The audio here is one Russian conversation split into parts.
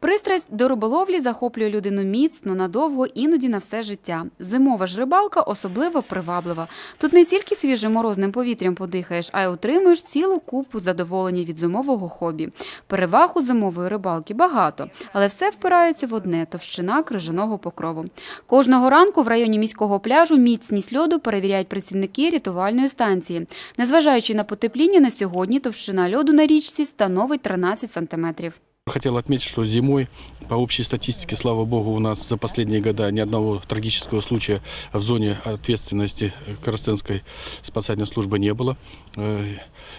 Пристрасть до риболовлі захоплює людину міцно, надовго, іноді на все життя. Зимова ж рибалка особливо приваблива. Тут не тільки свіжим морозним повітрям подихаєш, а й отримуєш цілу купу задоволення від зимового хобі. Переваг у зимової рибалки багато, але все впирається в одне – товщина крижаного покрову. Кожного ранку в районі міського пляжу міцність льоду перевіряють працівники рятувальної станції. Незважаючи на потепління, на сьогодні товщина льоду на річці становить 13 сантиметрів. Хотел отметить, что зимой, по общей статистике, слава богу, у нас за последние года ни одного трагического случая в зоне ответственности Коростенской спасательной службы не было. Э,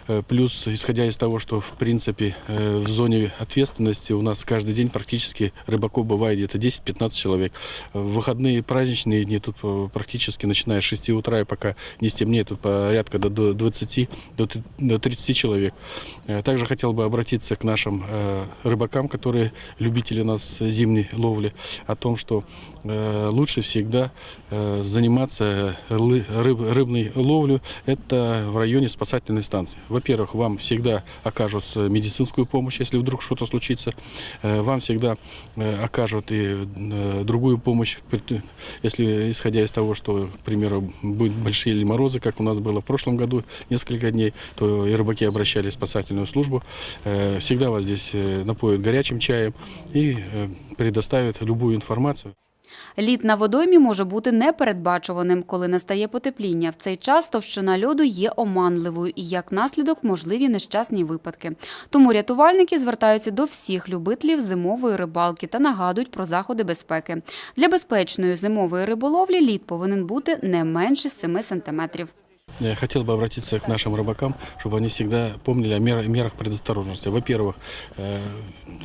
э, Плюс, исходя из того, что, в принципе, э, в зоне ответственности у нас каждый день практически рыбаков бывает где-то 10-15 человек. В выходные праздничные дни тут практически, начиная с 6 утра и пока не стемнеет, тут порядка до- до 20 до т- до 30 человек. Также хотел бы обратиться к нашим э, рыбакам, которые любители нас зимней ловли, о том, что э, лучше всегда э, заниматься лы- рыб- рыбной ловлей это в районе спасательной станции. Во-первых, вам всегда окажут э, медицинскую помощь, если вдруг что-то случится. Э, Вам всегда э, окажут и э, другую помощь, если исходя из того, что, к примеру, будут большие или морозы, как у нас было в прошлом году, несколько дней, то и рыбаки обращались в спасательную службу. Э, Всегда вас здесь э, напоят горячим чаем и э, предоставят любую информацию. Лід на водоймі може бути непередбачуваним, коли настає потепління. В цей час товщина льоду є оманливою і, як наслідок, можливі нещасні випадки. Тому рятувальники звертаються до всіх любителів зимової рибалки та нагадують про заходи безпеки. Для безпечної зимової риболовлі лід повинен бути не менше 7 сантиметрів. Я хотел бы обратиться к нашим рыбакам, чтобы они всегда помнили о мер- мерах предосторожности. Во-первых, э,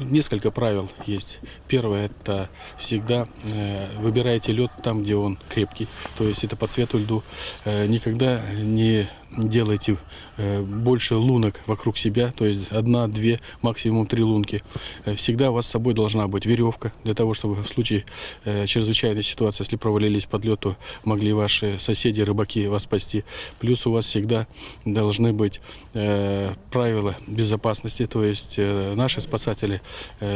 несколько правил есть. Первое – это всегда э, выбирайте лед там, где он крепкий, то есть это по цвету льду. Э, Никогда не делайте э, больше лунок вокруг себя, то есть одна, две, максимум три лунки. Э, Всегда у вас с собой должна быть веревка, для того, чтобы в случае э, чрезвычайной ситуации, если провалились под лед, то могли ваши соседи, рыбаки вас спасти. Плюс у вас всегда должны быть правила безопасности, то есть наши спасатели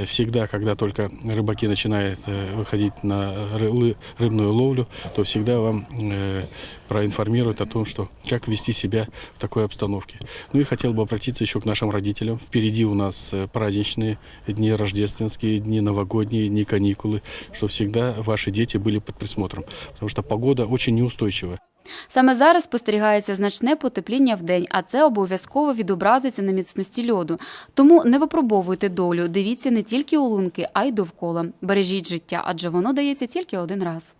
всегда, когда только рыбаки начинают выходить на рыбную ловлю, то всегда вам проинформируют о том, что как вести себя в такой обстановке. Ну и хотел бы обратиться еще к нашим родителям. Впереди у нас э, праздничные дни, рождественские дни, новогодние дни, каникулы, что всегда ваши дети были под присмотром, потому что погода очень неустойчивая. Саме зараз спостерігається значне потепління в день, а це обов'язково відобразиться на міцності льоду. Тому не випробовуйте долю, дивіться не тільки у лунки, а й довкола. Бережіть життя, адже воно дається тільки один раз.